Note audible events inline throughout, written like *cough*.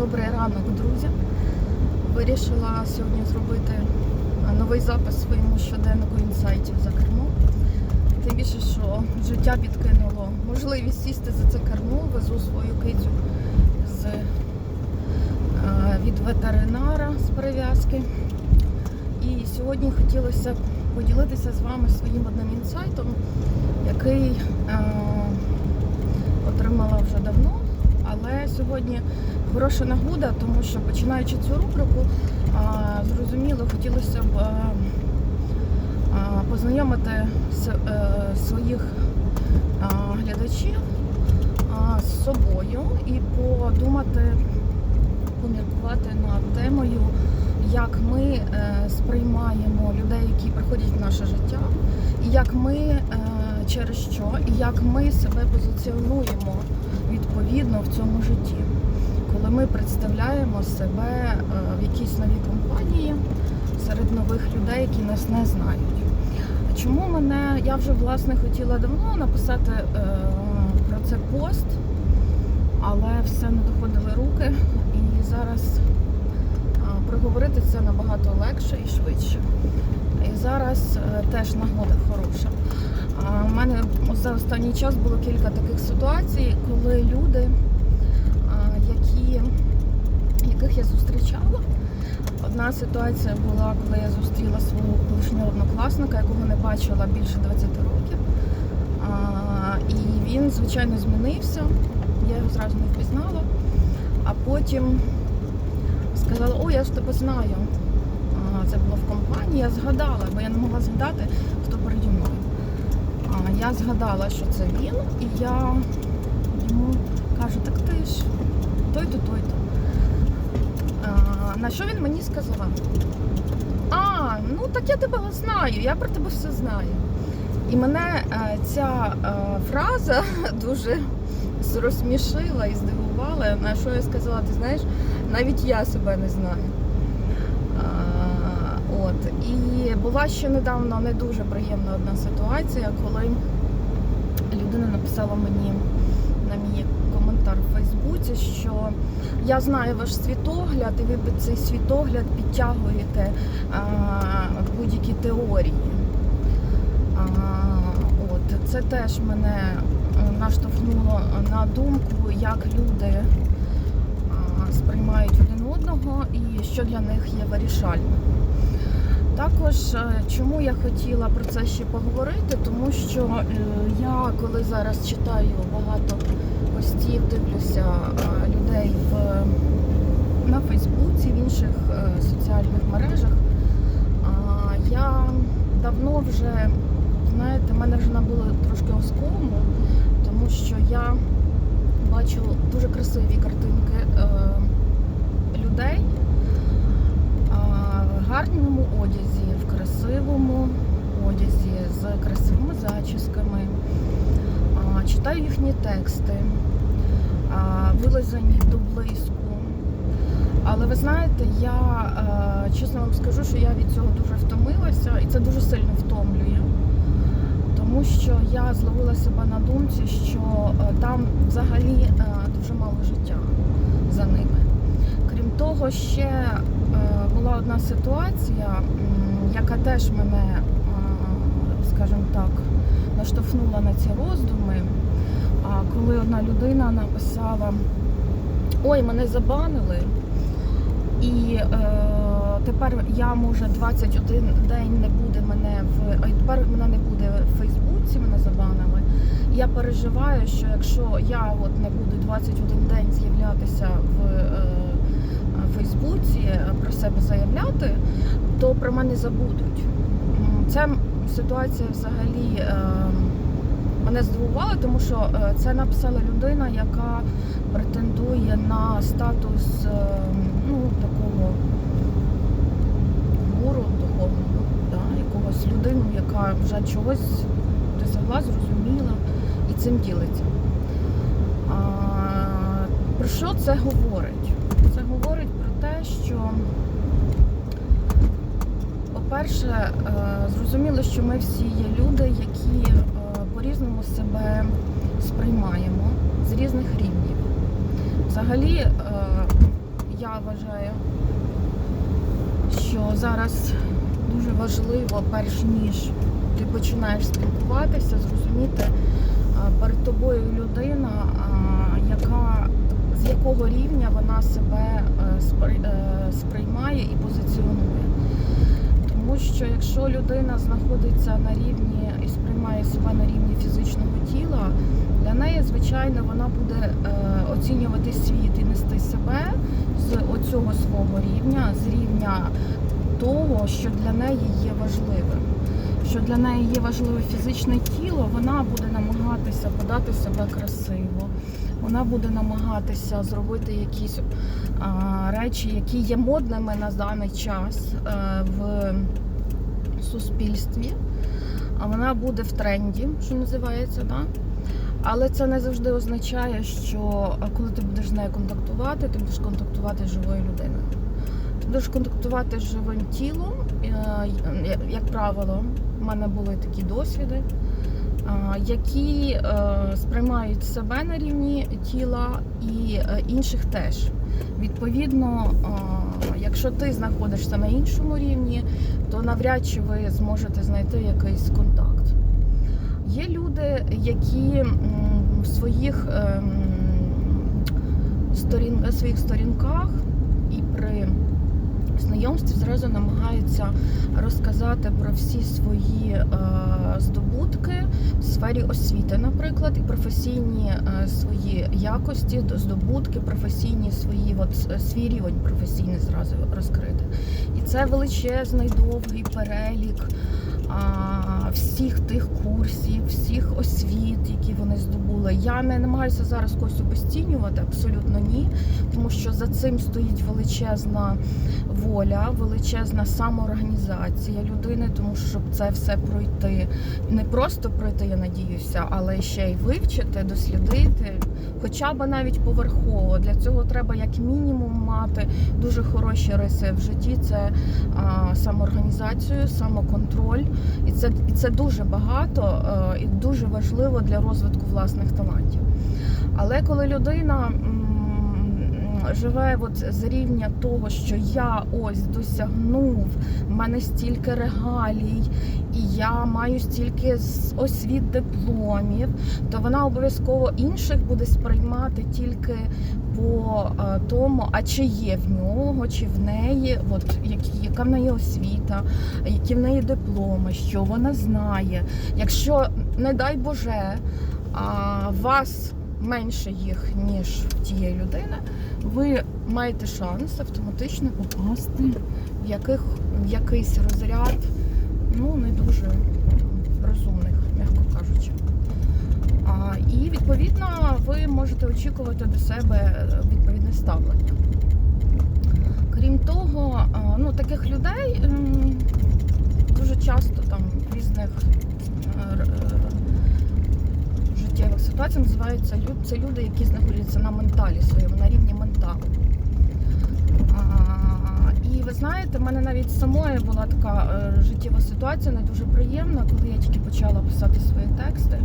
Добрий ранок, друзі. Вирішила сьогодні зробити новий запис своєму щоденнику інсайтів за кермо. Тим більше, що життя підкинуло можливість сісти за це кермо, везу свою кицю з, від ветеринара з перев'язки. І сьогодні хотілося поділитися з вами своїм одним інсайтом, який а, отримала вже давно. Але сьогодні хороша нагода, тому що починаючи цю рубрику, зрозуміло, хотілося б познайомити е, своїх глядачів з собою і подумати, поміркувати над темою, як ми е, сприймаємо людей, які приходять в наше життя, і як ми е, через що, і як ми себе позиціонуємо відповідно в цьому житті. Коли ми представляємо себе е, в якійсь новій компанії серед нових людей, які нас не знають. Чому мене, я вже власне хотіла давно написати е, про це пост, але все не доходили руки. І зараз проговорити це набагато легше і швидше. І зараз е, теж нагода хороша. У мене за останній час було кілька таких ситуацій, коли люди, яких я зустрічала. Одна ситуація була, коли я зустріла свого колишнього однокласника, якого не бачила більше 20 років. А, і він, звичайно, змінився. Я його зразу не впізнала. А потім сказала, о, я ж тебе знаю. А, Це було в компанії, я згадала, бо я не могла згадати, хто переді мною. А, Я згадала, що це він, і я йому кажу, так ти ж той-то, той-то. На що він мені сказав? А, ну так я тебе знаю, я про тебе все знаю. І мене е, ця е, фраза *laughs* дуже розсмішила і здивувала. На що я сказала, ти знаєш, навіть я себе не знаю. От. І була ще недавно не дуже приємна одна ситуація, коли людина написала мені на мій коментар в Фейсбуці, що я знаю ваш світогляд, і ви під цей світогляд підтягуєте будь-які теорії. А, от, це теж мене е, наштовхнуло на думку, як люди а, сприймають один одного і що для них є вирішальним. Також е, чому я хотіла про це ще поговорити, тому що е, я коли зараз читаю багато постів, дивлюся е, людей в, на Фейсбуці, в інших е, соціальних мережах, я давно вже, знаєте, мене вже набуло трошки оскому, тому що я бачу дуже красиві картинки е, людей в гарному одязі, в красивому одязі, з красивими зачісками. Читаю їхні тексти, а, вилизані до блиску. Але ви знаєте, я е, чесно вам скажу, що я від цього дуже втомилася, і це дуже сильно втомлює. Тому що я зловила себе на думці, що е, там взагалі е, дуже мало життя за ними. Крім того, ще була одна ситуація, яка теж мене, скажімо так, наштовхнула на ці роздуми. Коли одна людина написала: Ой, мене забанили, і е, тепер я може 21 день не буде мене в тепер мене не буде в Фейсбуці, мене забанили. Я переживаю, що якщо я от не буду 21 день з'являтися в е, Фейсбуці, е, про себе заявляти, то про мене забудуть. Ця ситуація взагалі е, мене здивувала, тому що е, це написала людина, яка претендує на статус е, ну, такого гуру духовного, да, якогось людину, яка вже чогось досягла, зрозуміла і цим ділиться. А, про що це говорить? Це говорить про те, що, по-перше, е, зрозуміло, що ми всі є люди, які е, по-різному себе сприймаємо з різних рівнів. Взагалі, е, я вважаю, що зараз дуже важливо, перш ніж ти починаєш спілкуватися, зрозуміти перед тобою людина, яка з якого рівня вона себе сприймає і позиціонує. Тому що якщо людина знаходиться на рівні і сприймає себе на рівні фізичного тіла, для неї, звичайно, вона буде е, оцінювати світ і нести себе з оцього свого рівня, з рівня того, що для неї є важливим. Що для неї є важливе фізичне тіло, вона буде намагатися подати себе красиво. Вона буде намагатися зробити якісь а, речі, які є модними на даний час е, в суспільстві. А вона буде в тренді, що називається, да? Але це не завжди означає, що коли ти будеш з нею контактувати, ти будеш контактувати з живою людиною. Ти будеш контактувати з живим тілом. Е, Як правило, в мене були такі досвіди, а, які е, сприймають себе на рівні тіла і е, інших теж. Відповідно, е, якщо ти знаходишся на іншому рівні, то навряд чи ви зможете знайти якийсь контакт. Є люди, які в своїх, ем, своїх сторінках і при знайомстві зразу намагаються розказати про всі свої е, здобутки в сфері освіти, наприклад, і професійні е, свої якості, здобутки, професійні свої, от, свій рівень професійний зразу розкрити. І це величезний довгий перелік всіх тих курсів, всіх освіт, які вони здобули. Я не намагаюся зараз когось обесцінювати, абсолютно ні, тому що за цим стоїть величезна воля, величезна самоорганізація людини, тому що щоб це все пройти, не просто пройти, я надіюся, але ще й вивчити, дослідити, хоча б навіть поверхово. Для цього треба як мінімум мати дуже хороші риси в житті. Це а, самоорганізацію, самоконтроль, і це, і це дуже багато а, і дуже важливо для розвитку власних талантів. Але коли людина живе от з рівня того, що я ось досягнув, в мене стільки регалій, і я маю стільки освіт дипломів, то вона обов'язково інших буде сприймати тільки по е, тому, а чи є в нього, чи в неї, от які, яка в неї освіта, які в неї дипломи, що вона знає. Якщо, не дай Боже, вас менше їх, ніж в тієї людини, ви маєте шанс автоматично попасти в, яких, в якийсь розряд ну, не дуже розумних, м'яко кажучи. А, і відповідно ви можете очікувати до себе відповідне ставлення. Крім того, ну, таких людей дуже часто там різних е, життєвих ситуаціях називаються це люди, які знаходяться на менталі своєму, на рівні менталу. І ви знаєте, в мене навіть самої була така е, життєва ситуація, не дуже приємна, коли я тільки почала писати свої тексти.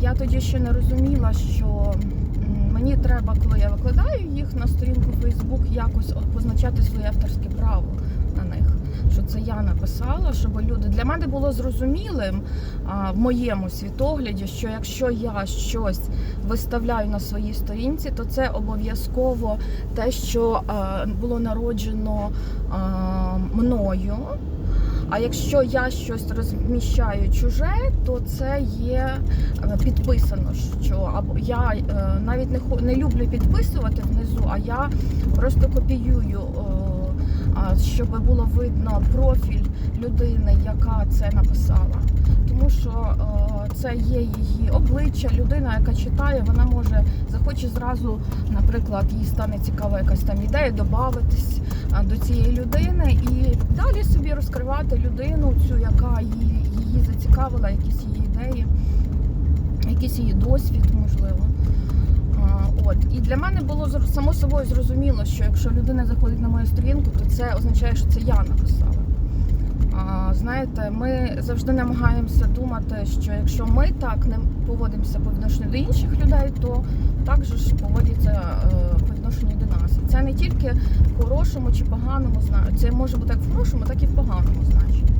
Я тоді ще не розуміла, що мені треба, коли я викладаю їх на сторінку Facebook, якось позначати своє авторське право на них. Що це я написала, щоб люди для мене було зрозумілим а, в моєму світогляді, що якщо я щось виставляю на своїй сторінці, то це обов'язково те, що а, було народжено а, мною. А якщо я щось розміщаю чуже, то це є е, підписано. Що або я е, навіть не не люблю підписувати внизу, а я просто копіюю, щоб було видно профіль людини, яка це написала. Тому що е, це є її обличчя, людина, яка читає, вона може захоче зразу, наприклад, їй стане цікава якась там ідея, додатись до цієї людини і далі собі розкривати людину, цю, яка її, її зацікавила, якісь її ідеї, якийсь її досвід, можливо. От і для мене було само собою зрозуміло, що якщо людина заходить на мою сторінку, то це означає, що це я написала. А, Знаєте, ми завжди намагаємося думати, що якщо ми так не поводимося по відношенню до інших людей, то так же ж поводяться е, по відношенню до нас. І це не тільки в хорошому чи поганому значенні. Це може бути як в хорошому, так і в поганому значенні.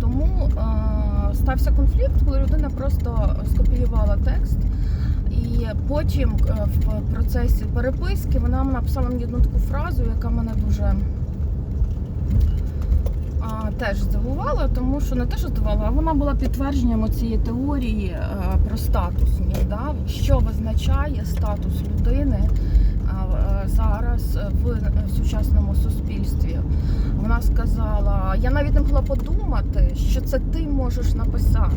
Тому е, стався конфлікт, коли людина просто скопіювала текст. І потім е, в процесі переписки вона написала мені одну таку фразу, яка мене дуже а, теж здивувала, тому що не те, що здивувала, а вона була підтвердженням цієї теорії е, про статус. Да? Що визначає статус людини а, е, зараз в сучасному суспільстві. Вона сказала: я навіть не могла подумати, що це ти можеш написати.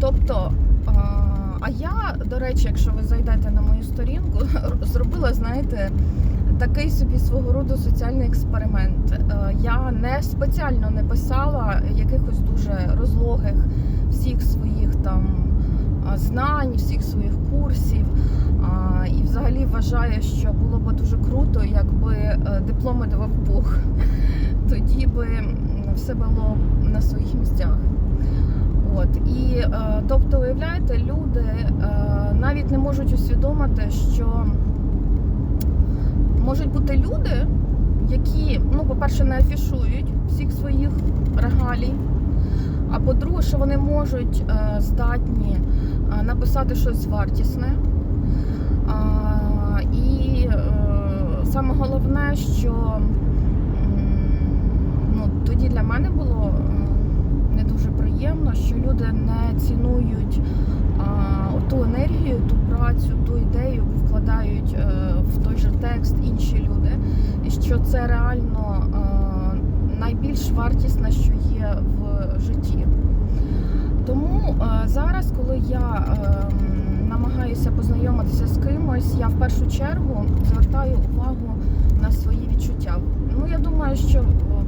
Тобто. До речі, якщо ви зайдете на мою сторінку, *laughs* зробила, знаєте, такий собі свого роду соціальний експеримент. Е, Я не спеціально не писала якихось дуже розлогих всіх своїх там знань, всіх своїх курсів. І взагалі вважаю, що було б дуже круто, якби е, дипломи давав Бог. *laughs* Тоді би все було на своїх місцях. От і е, тобто, уявляєте, люди е, навіть не можуть усвідомити, що можуть бути люди, які, ну, по-перше, не афішують всіх своїх регалій. А по-друге, що вони можуть е, здатні написати щось вартісне. І саме головне, що ну, тоді для мене було дуже приємно, що люди не цінують а, ту енергію, ту працю, ту ідею, вкладають е, в той же текст інші люди, і що це реально е, найбільш вартісне, що є в житті. Тому е, зараз, коли я е, намагаюся познайомитися з кимось, я в першу чергу звертаю увагу на свої відчуття. Ну я думаю, що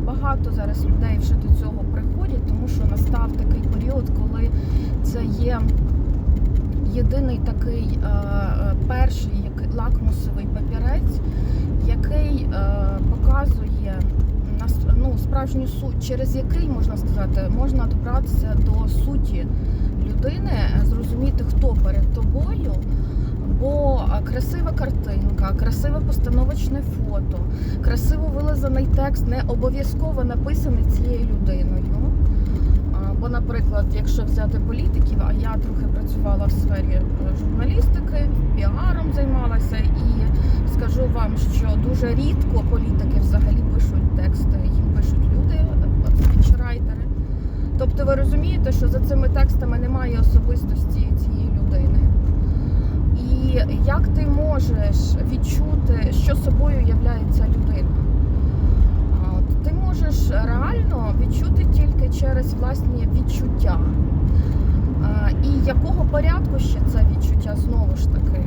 багато зараз людей вже до цього приходять, тому що настав такий період, коли це є єдиний такий е, е, перший лакмусовий папірець, який е, показує ну, справжню суть, через який можна сказати, можна добратися до суті людини, зрозуміти, хто перед тобою. Бо красива картинка, красиве постановочне фото, красиво вилизаний текст не обов'язково написаний цією людиною. Бо, наприклад, якщо взяти політиків, а я трохи працювала в сфері е, журналістики, піаром займалася, і скажу вам, що дуже рідко політики взагалі пишуть тексти, їм пишуть люди, спічрайтери. Тобто ви розумієте, що за цими текстами немає особистості цієї людини. І як ти можеш відчути, що собою являється людина? Можеш реально відчути тільки через власні відчуття. І якого порядку ще це відчуття знову ж таки?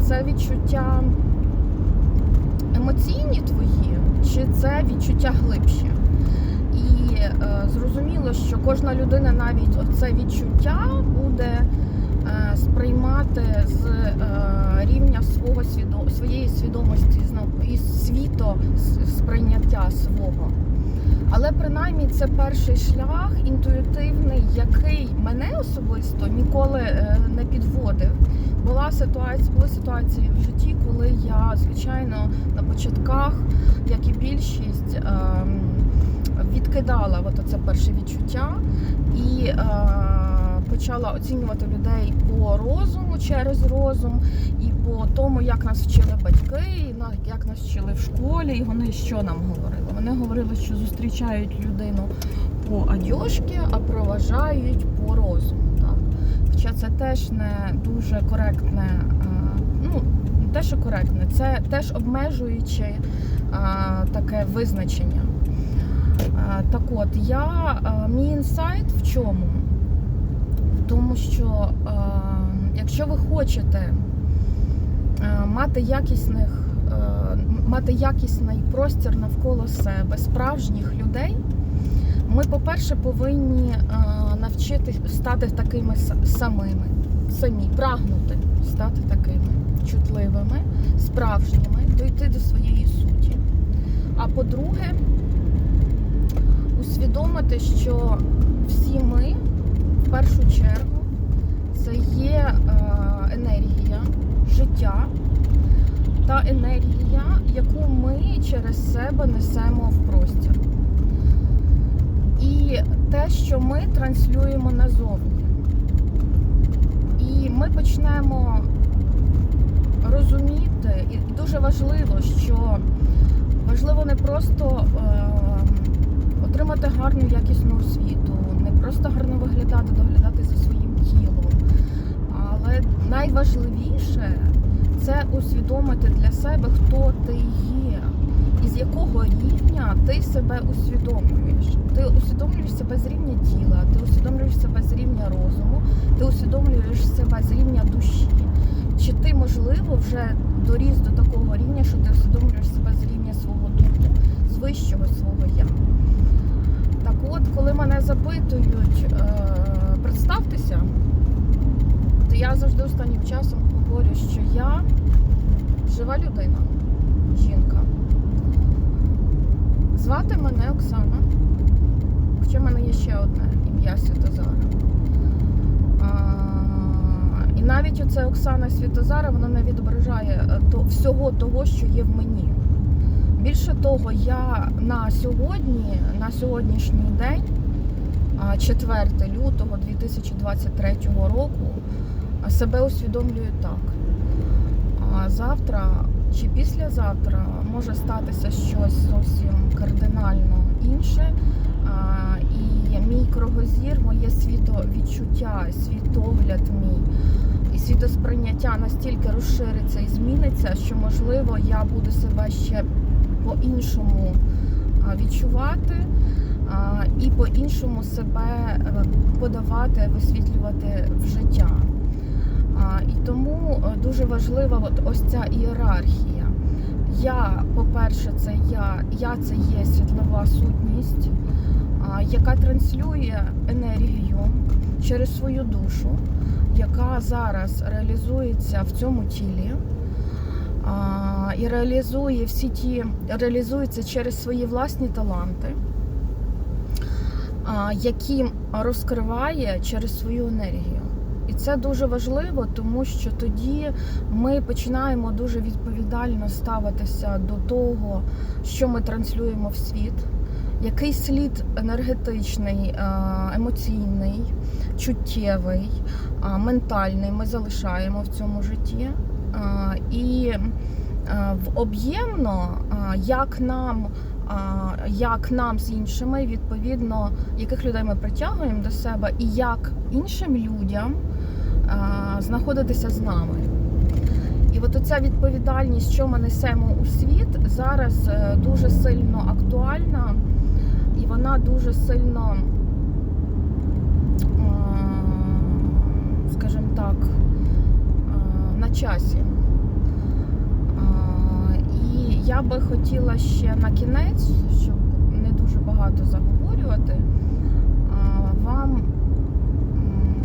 Це відчуття емоційні твої, чи це відчуття глибші? І е, зрозуміло, що кожна людина навіть оце відчуття буде е, сприймати з е, рівня свого своєї свідомості, і світо сприйняття свого. Але принаймні це перший шлях інтуїтивний, який мене особисто ніколи е, не підводив. Була ситуація, були ситуації в житті, коли я, звичайно, на початках, як і більшість, ем, відкидала от це перше відчуття і е, почала оцінювати людей по розуму через розум і по тому, як нас вчили батьки, як нас вчили в школі. І вони що нам говорили? Вони говорили, що зустрічають людину по одежці, а проважають по розуму. Так? Хоча це теж не дуже коректне, е, ну те, що коректне, це теж обмежуюче е, таке визначення. Е, Так от, я, мій інсайт в чому? Тому, що е, якщо ви хочете е, мати якісних, е, мати якісний простір навколо себе, справжніх людей, ми, по-перше, повинні е, навчити стати такими самими, самі, прагнути стати такими чутливими, справжніми, дойти до своєї суті. А по-друге, усвідомити, що всі ми в першу чергу це є е, енергія, життя, та енергія, яку ми через себе несемо в простір. І те, що ми транслюємо назовні. І ми почнемо розуміти, і дуже важливо, що важливо не просто е, отримати гарну якісну освіту, просто гарно виглядати, доглядати за своїм тілом. Але найважливіше це усвідомити для себе, хто ти є, і з якого рівня ти себе усвідомлюєш. Ти усвідомлюєш себе з рівня тіла, ти усвідомлюєш себе з рівня розуму, ти усвідомлюєш себе з рівня душі. Чи ти, можливо, вже доріс до такого рівня, що ти усвідомлюєш себе з рівня свого духу, з вищого свого я? Так от, коли мене запитують, е, представтеся, то я завжди останнім часом говорю, що я жива людина, жінка. Звати мене Оксана. Хоча в мене є ще одне ім'я Святозара. А, І навіть оце Оксана Святозара, воно не відображає е, всього того, що є в мені. Більше того, я на сьогодні, на сьогоднішній день, 4 лютого 2023 року, себе усвідомлюю так. Завтра чи післязавтра може статися щось зовсім кардинально інше. І мій кругозір, моє світовідчуття, світогляд мій і світосприйняття настільки розшириться і зміниться, що можливо я буду себе ще по-іншому відчувати і по-іншому себе е, подавати, висвітлювати в життя. І тому е, дуже важлива от ось ця ієрархія. Я, по-перше, це я, я це є світлова сутність, яка транслює енергію через свою душу, яка зараз реалізується в цьому тілі. І реалізує всі ті, реалізується через свої власні таланти, які розкриває через свою енергію. І це дуже важливо, тому що тоді ми починаємо дуже відповідально ставитися до того, що ми транслюємо в світ, який слід енергетичний, емоційний, чуттєвий, ментальний ми залишаємо в цьому житті. Е, І е, в об'ємно, е, як нам, як нам з іншими, відповідно, яких людей ми притягуємо до себе, і як іншим людям знаходитися з нами. І от оця відповідальність, що ми несемо у світ, зараз дуже сильно актуальна, і вона дуже сильно, скажімо так, на часі. І я би хотіла ще на кінець, щоб не дуже багато заговорювати, вам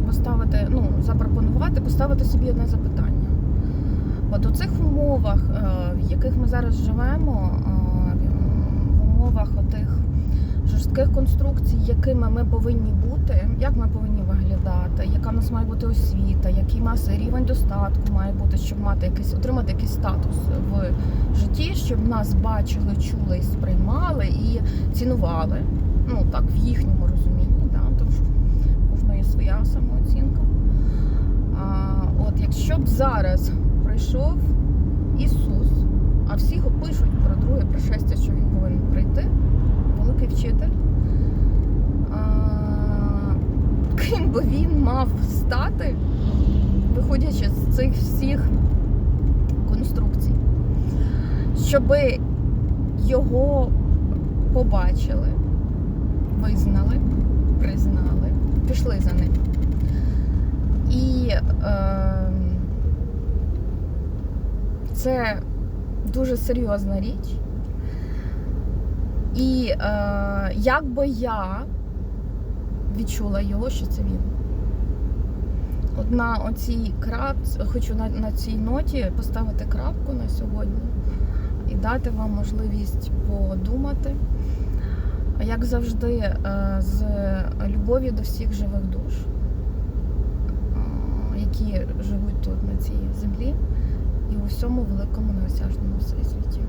поставити, ну, запропонувати, поставити собі одне запитання. От у цих умовах, е, в яких ми зараз живемо, е, в умовах отих жорстких конструкцій, якими ми повинні бути, як ми повинні яка в нас має бути освіта, який нас рівень достатку має бути, щоб мати якийсь, отримати якийсь статус в житті, щоб нас бачили, чули сприймали і цінували. Ну так, в їхньому розумінні, да, тому що в кожного є своя самооцінка. А, от якщо б зараз прийшов Ісус, а всі його пишуть про друге пришестя, що він повинен прийти, великий вчитель. А, ким би він мав стати, виходячи з цих всіх конструкцій, щоби його побачили, визнали, признали, пішли за ним. І е, це дуже серйозна річ. І е, як би я відчула його, що це він. От на оцій крапці, хочу на, на цій ноті поставити крапку на сьогодні і дати вам можливість подумати, як завжди, е, з любові до всіх живих душ, які живуть тут на цій землі. і у всьому великому неосяжному всесвіті.